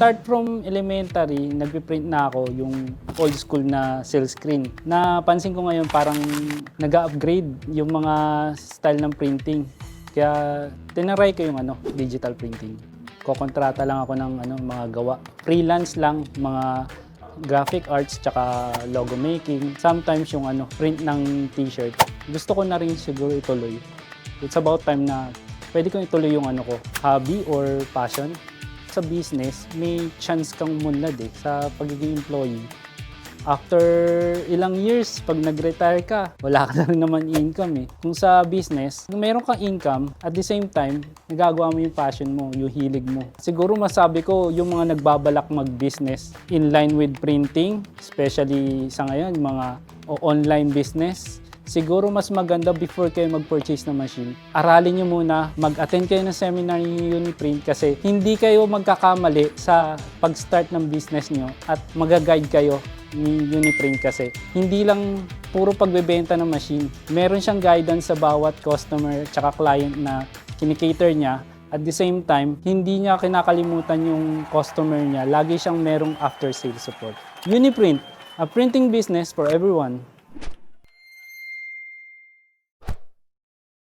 Start from elementary, nagpiprint na ako yung old school na silk screen. Napansin ko ngayon parang nag-upgrade yung mga style ng printing. Kaya tinaray ko yung ano, digital printing. Kokontrata lang ako ng ano, mga gawa. Freelance lang, mga graphic arts tsaka logo making. Sometimes yung ano, print ng t-shirt. Gusto ko na rin siguro ituloy. It's about time na pwede kong ituloy yung ano ko, hobby or passion. Sa business, may chance kang munlad eh sa pagiging employee. After ilang years, pag nag-retire ka, wala ka na naman income eh. Kung sa business, kung meron kang income, at the same time, nagagawa mo yung passion mo, yung hilig mo. Siguro masabi ko, yung mga nagbabalak mag-business in line with printing, especially sa ngayon, mga online business, siguro mas maganda before kayo mag-purchase ng machine. Aralin nyo muna, mag-attend kayo ng seminar ni Uniprint kasi hindi kayo magkakamali sa pag-start ng business nyo at mag-guide kayo ni Uniprint kasi hindi lang puro pagbebenta ng machine. Meron siyang guidance sa bawat customer at client na kinikater niya at the same time, hindi niya kinakalimutan yung customer niya. Lagi siyang merong after-sales support. Uniprint, a printing business for everyone.